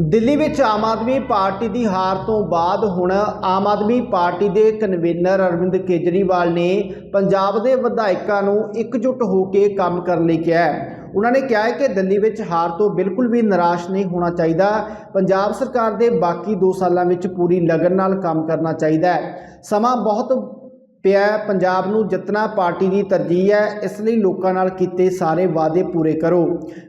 ਦਿੱਲੀ ਵਿੱਚ ਆਮ ਆਦਮੀ ਪਾਰਟੀ ਦੀ ਹਾਰ ਤੋਂ ਬਾਅਦ ਹੁਣ ਆਮ ਆਦਮੀ ਪਾਰਟੀ ਦੇ ਕਨਵੀਨਰ ਅਰਵਿੰਦ ਕੇਜਰੀਵਾਲ ਨੇ ਪੰਜਾਬ ਦੇ ਵਿਧਾਇਕਾਂ ਨੂੰ ਇਕਜੁੱਟ ਹੋ ਕੇ ਕੰਮ ਕਰਨ ਲਈ ਕਿਹਾ ਹੈ। ਉਹਨਾਂ ਨੇ ਕਿਹਾ ਹੈ ਕਿ ਦਿੱਲੀ ਵਿੱਚ ਹਾਰ ਤੋਂ ਬਿਲਕੁਲ ਵੀ ਨਿਰਾਸ਼ ਨਹੀਂ ਹੋਣਾ ਚਾਹੀਦਾ। ਪੰਜਾਬ ਸਰਕਾਰ ਦੇ ਬਾਕੀ 2 ਸਾਲਾਂ ਵਿੱਚ ਪੂਰੀ ਲਗਨ ਨਾਲ ਕੰਮ ਕਰਨਾ ਚਾਹੀਦਾ ਹੈ। ਸਮਾਂ ਬਹੁਤ ਪਿਆ ਪੰਜਾਬ ਨੂੰ ਜਿੱਤਣਾ ਪਾਰਟੀ ਦੀ ਤਰਜੀਹ ਹੈ। ਇਸ ਲਈ ਲੋਕਾਂ ਨਾਲ ਕੀਤੇ ਸਾਰੇ ਵਾਅਦੇ ਪੂਰੇ ਕਰੋ।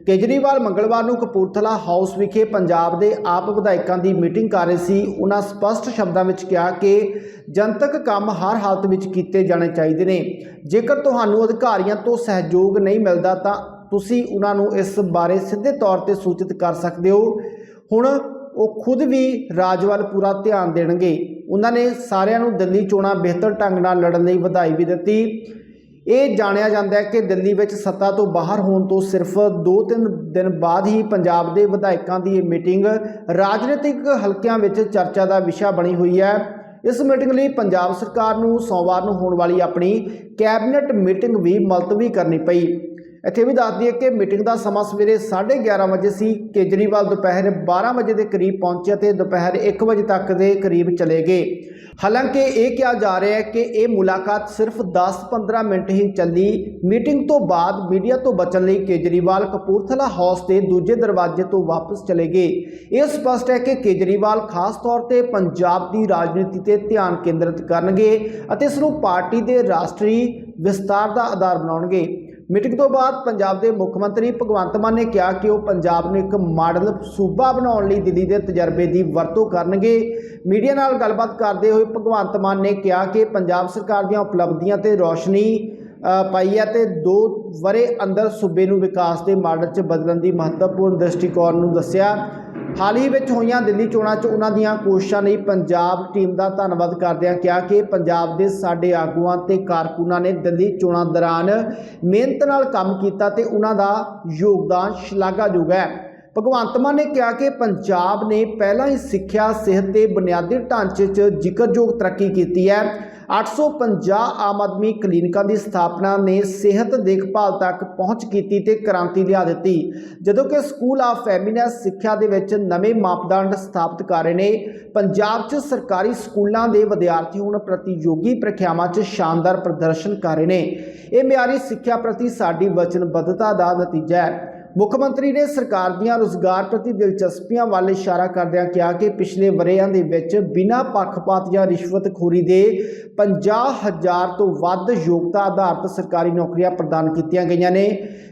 ਕੇਜਰੀਵਾਲ ਮੰਗਲਵਾਰ ਨੂੰ ਕਪੂਰਥਲਾ ਹਾਊਸ ਵਿਖੇ ਪੰਜਾਬ ਦੇ ਆਪ ਵਿਧਾਇਕਾਂ ਦੀ ਮੀਟਿੰਗ ਕਰ ਰਹੇ ਸੀ। ਉਹਨਾਂ ਸਪਸ਼ਟ ਸ਼ਬਦਾਂ ਵਿੱਚ ਕਿਹਾ ਕਿ ਜਨਤਕ ਕੰਮ ਹਰ ਹਾਲਤ ਵਿੱਚ ਕੀਤੇ ਜਾਣੇ ਚਾਹੀਦੇ ਨੇ। ਜੇਕਰ ਤੁਹਾਨੂੰ ਅਧਿਕਾਰੀਆਂ ਤੋਂ ਸਹਿਯੋਗ ਨਹੀਂ ਮਿਲਦਾ ਤਾਂ ਤੁਸੀਂ ਉਹਨਾਂ ਨੂੰ ਇਸ ਬਾਰੇ ਸਿੱਧੇ ਤੌਰ ਤੇ ਸੂਚਿਤ ਕਰ ਸਕਦੇ ਹੋ। ਹੁਣ ਉਹ ਖੁਦ ਵੀ ਰਾਜ ਵੱਲ ਪੂਰਾ ਧਿਆਨ ਦੇਣਗੇ। ਉਹਨਾਂ ਨੇ ਸਾਰਿਆਂ ਨੂੰ ਦਿੱਲੀ ਚੋਣਾਂ ਬਿਹਤਰ ਢੰਗ ਨਾਲ ਲੜਨ ਲਈ ਵਧਾਈ ਵੀ ਦਿੱਤੀ। ਇਹ ਜਾਣਿਆ ਜਾਂਦਾ ਹੈ ਕਿ ਦਿੱਲੀ ਵਿੱਚ ਸੱਤਾ ਤੋਂ ਬਾਹਰ ਹੋਣ ਤੋਂ ਸਿਰਫ 2-3 ਦਿਨ ਬਾਅਦ ਹੀ ਪੰਜਾਬ ਦੇ ਵਿਧਾਇਕਾਂ ਦੀ ਇਹ ਮੀਟਿੰਗ ਰਾਜਨੀਤਿਕ ਹਲਕਿਆਂ ਵਿੱਚ ਚਰਚਾ ਦਾ ਵਿਸ਼ਾ ਬਣੀ ਹੋਈ ਹੈ। ਇਸ ਮੀਟਿੰਗ ਲਈ ਪੰਜਾਬ ਸਰਕਾਰ ਨੂੰ ਸੋਮਵਾਰ ਨੂੰ ਹੋਣ ਵਾਲੀ ਆਪਣੀ ਕੈਬਨਿਟ ਮੀਟਿੰਗ ਵੀ ਮੁਲਤਵੀ ਕਰਨੀ ਪਈ। ਇੱਥੇ ਵੀ ਦੱਸ ਦਈਏ ਕਿ ਮੀਟਿੰਗ ਦਾ ਸਮਾਂ ਸਵੇਰੇ 11:30 ਵਜੇ ਸੀ। ਕੇਜਰੀਵਾਲ ਦੁਪਹਿਰ 12 ਵਜੇ ਦੇ ਕਰੀਬ ਪਹੁੰਚੇ ਤੇ ਦੁਪਹਿਰ 1 ਵਜੇ ਤੱਕ ਦੇ ਕਰੀਬ ਚਲੇ ਗਏ। ਹਾਲਾਂਕਿ ਇਹ ਕਿਹਾ ਜਾ ਰਿਹਾ ਹੈ ਕਿ ਇਹ ਮੁਲਾਕਾਤ ਸਿਰਫ 10-15 ਮਿੰਟ ਹੀ ਚੱਲੀ। ਮੀਟਿੰਗ ਤੋਂ ਬਾਅਦ ਮੀਡੀਆ ਤੋਂ ਬਚਣ ਲਈ ਕੇਜਰੀਵਾਲ ਕਪੂਰਥਲਾ ਹਾਊਸ ਦੇ ਦੂਜੇ ਦਰਵਾਜ਼ੇ ਤੋਂ ਵਾਪਸ ਚਲੇ ਗਏ। ਇਹ ਸਪਸ਼ਟ ਹੈ ਕਿ ਕੇਜਰੀਵਾਲ ਖਾਸ ਤੌਰ ਤੇ ਪੰਜਾਬ ਦੀ ਰਾਜਨੀਤੀ ਤੇ ਧਿਆਨ ਕੇਂਦਰਿਤ ਕਰਨਗੇ ਅਤੇ ਇਸ ਨੂੰ ਪਾਰਟੀ ਦੇ ਰਾਸ਼ਟਰੀ ਵਿਸਤਾਰ ਦਾ ਆਧਾਰ ਬਣਾਉਣਗੇ। ਮੀਟਿੰਗ ਤੋਂ ਬਾਅਦ ਪੰਜਾਬ ਦੇ ਮੁੱਖ ਮੰਤਰੀ ਭਗਵੰਤ ਮਾਨ ਨੇ ਕਿਹਾ ਕਿ ਉਹ ਪੰਜਾਬ ਨੂੰ ਇੱਕ ਮਾਡਲ ਸੂਬਾ ਬਣਾਉਣ ਲਈ ਦਿੱਲੀ ਦੇ ਤਜਰਬੇ ਦੀ ਵਰਤੋਂ ਕਰਨਗੇ। ਮੀਡੀਆ ਨਾਲ ਗੱਲਬਾਤ ਕਰਦੇ ਹੋਏ ਭਗਵੰਤ ਮਾਨ ਨੇ ਕਿਹਾ ਕਿ ਪੰਜਾਬ ਸਰਕਾਰ ਦੀਆਂ ਉਪਲਬਧੀਆਂ ਤੇ ਰੋਸ਼ਨੀ ਪਾਈ ਹੈ ਤੇ ਦੋ ਵਰੇ ਅੰਦਰ ਸੂਬੇ ਨੂੰ ਵਿਕਾਸ ਦੇ ਮਾਡਲ 'ਚ ਬਦਲਣ ਦੀ ਮਹੱਤਵਪੂਰਨ ਦ੍ਰਿਸ਼ਟੀਕੋਣ ਨੂੰ ਦੱਸਿਆ। ਹਾਲ ਹੀ ਵਿੱਚ ਹੋਈਆਂ ਦਿੱਲੀ ਚੋਣਾਂ 'ਚ ਉਹਨਾਂ ਦੀਆਂ ਕੋਸ਼ਿਸ਼ਾਂ ਲਈ ਪੰਜਾਬ ਟੀਮ ਦਾ ਧੰਨਵਾਦ ਕਰਦਿਆਂ ਕਿਹਾ ਕਿ ਪੰਜਾਬ ਦੇ ਸਾਡੇ ਆਗੂਆਂ ਤੇ ਕਾਰਕੁਨਾਂ ਨੇ ਦਿੱਲੀ ਚੋਣਾਂ ਦੌਰਾਨ ਮਿਹਨਤ ਨਾਲ ਕੰਮ ਕੀਤਾ ਤੇ ਉਹਨਾਂ ਦਾ ਯੋਗਦਾਨ ਸ਼ਲਾਘਾਯੋਗ ਹੈ। ਭਗਵੰਤ ਮਾਨ ਨੇ ਕਿਹਾ ਕਿ ਪੰਜਾਬ ਨੇ ਪਹਿਲਾਂ ਹੀ ਸਿੱਖਿਆ, ਸਿਹਤ ਤੇ ਬੁਨਿਆਦੀ ਢਾਂਚੇ 'ਚ ਜ਼ਿਕਰਯੋਗ ਤਰੱਕੀ ਕੀਤੀ ਹੈ। 850 ਆਮ ਆਦਮੀ ਕਲੀਨਿਕਾਂ ਦੀ ਸਥਾਪਨਾ ਨੇ ਸਿਹਤ ਦੇਖਭਾਲ ਤੱਕ ਪਹੁੰਚ ਕੀਤੀ ਤੇ ਕ੍ਰਾਂਤੀ ਲਿਆ ਦਿੱਤੀ। ਜਦੋਂ ਕਿ ਸਕੂਲ ਆਫ ਫੈਮਿਨਸ ਸਿੱਖਿਆ ਦੇ ਵਿੱਚ ਨਵੇਂ ਮਾਪਦੰਡ ਸਥਾਪਿਤ ਕਰ ਰਹੇ ਨੇ, ਪੰਜਾਬ 'ਚ ਸਰਕਾਰੀ ਸਕੂਲਾਂ ਦੇ ਵਿਦਿਆਰਥੀ ਹੁਣ ਪ੍ਰਤੀਯੋਗੀ ਪ੍ਰੀਖਿਆਵਾਂ 'ਚ ਸ਼ਾਨਦਾਰ ਪ੍ਰਦਰਸ਼ਨ ਕਰ ਰਹੇ ਨੇ। ਇਹ ਮਿਆਰੀ ਸਿੱਖਿਆ ਪ੍ਰਤੀ ਸਾਡੀ ਵਚਨਬੱਧਤਾ ਦਾ ਨਤੀਜਾ ਹੈ। ਮੁੱਖ ਮੰਤਰੀ ਨੇ ਸਰਕਾਰ ਦੀਆਂ ਰੁਜ਼ਗਾਰ ਪ੍ਰਤੀ ਦਿਲਚਸਪੀਆਂ ਵੱਲ ਇਸ਼ਾਰਾ ਕਰਦਿਆਂ ਕਿਹਾ ਕਿ ਪਿਛਲੇ ਵਰ੍ਹਿਆਂ ਦੇ ਵਿੱਚ ਬਿਨਾਂ ਪੱਖਪਾਤ ਜਾਂ ਰਿਸ਼ਵਤਖੋਰੀ ਦੇ 50000 ਤੋਂ ਵੱਧ ਯੋਗਤਾ ਆਧਾਰਿਤ ਸਰਕਾਰੀ ਨੌਕਰੀਆਂ ਪ੍ਰਦਾਨ ਕੀਤੀਆਂ ਗਈਆਂ ਨੇ।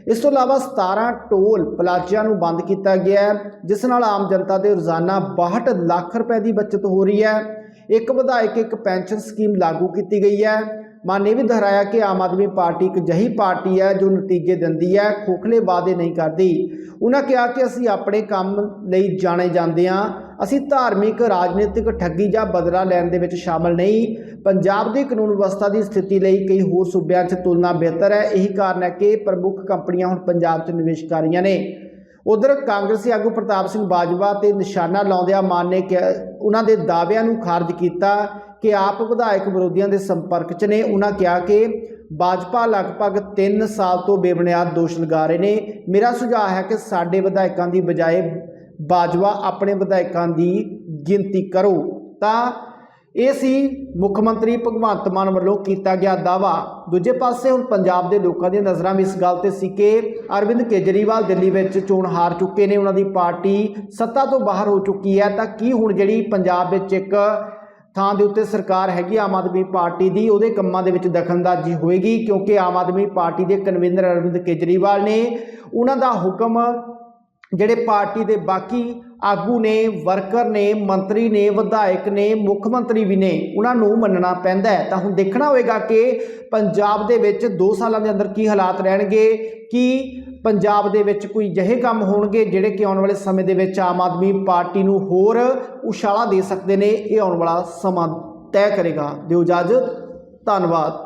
ਇਸ ਤੋਂ ਇਲਾਵਾ 17 ਟੋਲ ਪਲਾਜ਼ਿਆਂ ਨੂੰ ਬੰਦ ਕੀਤਾ ਗਿਆ ਹੈ, ਜਿਸ ਨਾਲ ਆਮ ਜਨਤਾ ਦੇ ਰੋਜ਼ਾਨਾ 62 ਲੱਖ ਰੁਪਏ ਦੀ ਬਚਤ ਹੋ ਰਹੀ ਹੈ। ਇੱਕ ਵਿਧਾਇਕ ਇੱਕ ਪੈਨਸ਼ਨ ਸਕੀਮ ਲਾਗੂ ਕੀਤੀ ਗਈ ਹੈ। ਮਾਨ ਨੇ ਵੀ ਦੁਹਰਾਇਆ ਕਿ ਆਮ ਆਦਮੀ ਪਾਰਟੀ ਇੱਕ ਜਹੀ ਪਾਰਟੀ ਹੈ ਜੋ ਨਤੀਜੇ ਦਿੰਦੀ ਹੈ, ਖੋਖਲੇ ਵਾਅਦੇ ਨਹੀਂ ਕਰਦੀ। ਉਹਨਾਂ ਕਿਹਾ ਕਿ ਅਸੀਂ ਆਪਣੇ ਕੰਮ ਲਈ ਜਾਣੇ ਜਾਂਦੇ ਹਾਂ। ਅਸੀਂ ਧਾਰਮਿਕ, ਰਾਜਨੀਤਿਕ ਠੱਗੀ ਜਾਂ ਬਦਲਾ ਲੈਣ ਦੇ ਵਿੱਚ ਸ਼ਾਮਲ ਨਹੀਂ। ਪੰਜਾਬ ਦੀ ਕਾਨੂੰਨ ਵਿਵਸਥਾ ਦੀ ਸਥਿਤੀ ਲਈ ਕਈ ਹੋਰ ਸੂਬਿਆਂ 'ਚ ਤੁਲਨਾ ਬਿਹਤਰ ਹੈ। ਇਹੀ ਕਾਰਨ ਹੈ ਕਿ ਪ੍ਰਮੁੱਖ ਕੰਪਨੀਆਂ ਹੁਣ ਪੰਜਾਬ 'ਚ ਨਿਵੇਸ਼ ਕਰ ਰਹੀਆਂ ਨੇ। ਉਧਰ ਕਾਂਗਰਸੀ ਆਗੂ ਪ੍ਰਤਾਪ ਸਿੰਘ ਬਾਜਵਾ ਤੇ ਨਿਸ਼ਾਨਾ ਲਾਉਂਦਿਆਂ ਮਾਨ ਨੇ ਕਿਹਾ, ਉਹਨਾਂ ਦੇ ਦਾਅਵਿਆਂ ਨੂੰ ਖਾਰਜ ਕੀਤਾ। ਕਿ ਆਪ ਵਿਧਾਇਕ ਵਿਰੋਧੀਆਂ ਦੇ ਸੰਪਰਕ 'ਚ ਨੇ। ਉਹਨਾਂ ਕਿਹਾ ਕਿ ਬਾਜਪਾ ਲਗਭਗ 3 ਸਾਲ ਤੋਂ ਬੇਬੁਨਿਆਦ ਦੋਸ਼ ਲਗਾ ਰਹੇ ਨੇ। ਮੇਰਾ ਸੁਝਾਅ ਹੈ ਕਿ ਸਾਡੇ ਵਿਧਾਇਕਾਂ ਦੀ ਬਜਾਏ ਬਾਜਵਾ ਆਪਣੇ ਵਿਧਾਇਕਾਂ ਦੀ ਗਿਣਤੀ ਕਰੋ। ਤਾਂ ਇਹ ਸੀ ਮੁੱਖ ਮੰਤਰੀ ਭਗਵੰਤ ਮਾਨ ਵੱਲੋਂ ਕੀਤਾ ਗਿਆ ਦਾਵਾ ਦੂਜੇ ਪਾਸੇ ਹੁਣ ਪੰਜਾਬ ਦੇ ਲੋਕਾਂ ਦੀਆਂ ਨਜ਼ਰਾਂ ਵੀ ਇਸ ਗੱਲ ਤੇ ਸੀ ਕਿ ਅਰਵਿੰਦ ਕੇਜਰੀਵਾਲ ਦਿੱਲੀ ਵਿੱਚ ਚੋਣ ਹਾਰ ਚੁੱਕੇ ਨੇ। ਉਹਨਾਂ ਦੀ ਪਾਰਟੀ ਸੱਤਾ ਤੋਂ ਬਾਹਰ ਹੋ ਚੁੱਕੀ ਹੈ। ਤਾਂ ਕੀ ਹੁਣ ਜਿਹੜੀ ਪੰਜਾਬ ਵਿੱਚ ਇੱਕ ਥਾਂ ਦੇ ਉੱਤੇ ਸਰਕਾਰ ਹੈਗੀ ਆਮ ਆਦਮੀ ਪਾਰਟੀ ਦੀ, ਉਹਦੇ ਕੰਮਾਂ ਦੇ ਵਿੱਚ ਦਖਲਅੰਦਾਜ਼ੀ ਹੋਏਗੀ ਕਿਉਂਕਿ ਆਮ ਆਦਮੀ ਪਾਰਟੀ ਦੇ ਕਨਵੀਨਰ ਅਰਵਿੰਦ ਕੇਜਰੀਵਾਲ ਨੇ ਉਹਨਾਂ ਦਾ ਹੁਕਮ ਜਿਹੜੇ ਪਾਰਟੀ ਦੇ ਬਾਕੀ ਆਗੂ ਨੇ, ਵਰਕਰ ਨੇ, ਮੰਤਰੀ ਨੇ, ਵਿਧਾਇਕ ਨੇ, ਮੁੱਖ ਮੰਤਰੀ ਵੀ ਨੇ, ਉਹਨਾਂ ਨੂੰ ਮੰਨਣਾ ਪੈਂਦਾ ਹੈ। ਤਾਂ ਹੁਣ ਦੇਖਣਾ ਹੋਏਗਾ ਕਿ ਪੰਜਾਬ ਦੇ ਵਿੱਚ 2 ਸਾਲਾਂ ਦੇ ਅੰਦਰ ਕੀ ਹਾਲਾਤ ਰਹਿਣਗੇ, ਕੀ ਪੰਜਾਬ ਦੇ ਵਿੱਚ ਕੋਈ ਅਜਿਹੇ ਕੰਮ ਹੋਣਗੇ ਜਿਹੜੇ ਕਿ ਆਉਣ ਵਾਲੇ ਸਮੇਂ ਦੇ ਵਿੱਚ ਆਮ ਆਦਮੀ ਪਾਰਟੀ ਨੂੰ ਹੋਰ ਉਸ਼ਾਲਾ ਦੇ ਸਕਦੇ ਨੇ, ਇਹ ਆਉਣ ਵਾਲਾ ਸਮਾਂ ਤੈਅ ਕਰੇਗਾ। ਦਿਓ ਇਜਾਜ਼ਤ, ਧੰਨਵਾਦ।